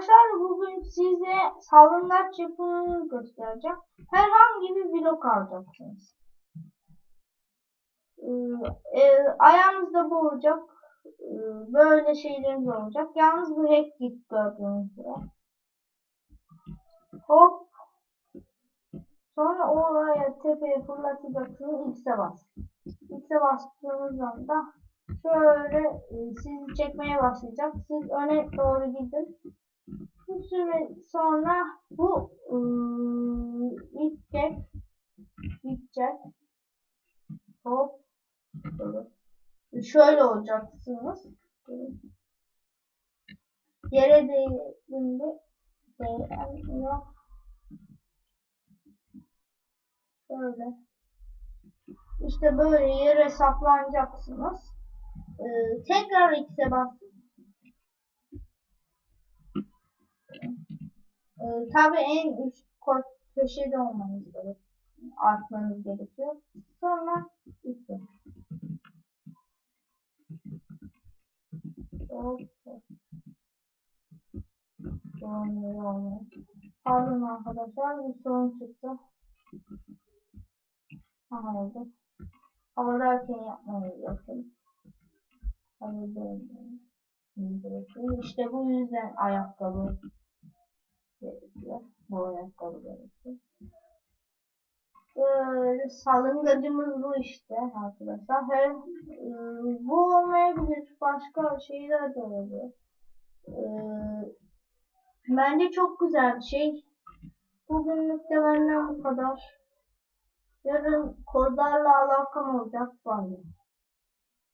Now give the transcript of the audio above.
Arkadaşlar bugün size salıngaç yapımını göstereceğim. Herhangi bir blok alacaksınız. Ee, e, ayağınızda bu olacak. Ee, böyle şeyleriniz olacak. Yalnız bu hack git gördüğünüz gibi. Hop. Sonra oraya tepeye fırlatacaksınız. X'e bas. X'e bastığınız anda şöyle e, sizi çekmeye başlayacak. Siz öne doğru gidin. Bu süre sonra bu ıı, gidecek. Gidecek. Hop. Şöyle. Olacaksınız. Yere değdiğinde değmiyor. Şöyle. İşte böyle yere saplanacaksınız. Ee, tekrar X'e basın. Ee, tabii en üst köşede olmanız gerekiyor. Artmanız gerekiyor. Sonra olmuyor. Pardon arkadaşlar bir sorun çıktı. Aha oldu. Havadayken yapmayı yapın. Havadayken gerekiyor. İşte bu yüzden ayakkabı gerekiyor. Bu ayakkabı gerekiyor. Böyle salıngacımız bu işte arkadaşlar. Hem e, bu olmayabilir. Başka şeyler de olabilir. E, bence çok güzel bir şey. Bugünlük de benden bu kadar. Yarın kodlarla alakam olacak. Bye.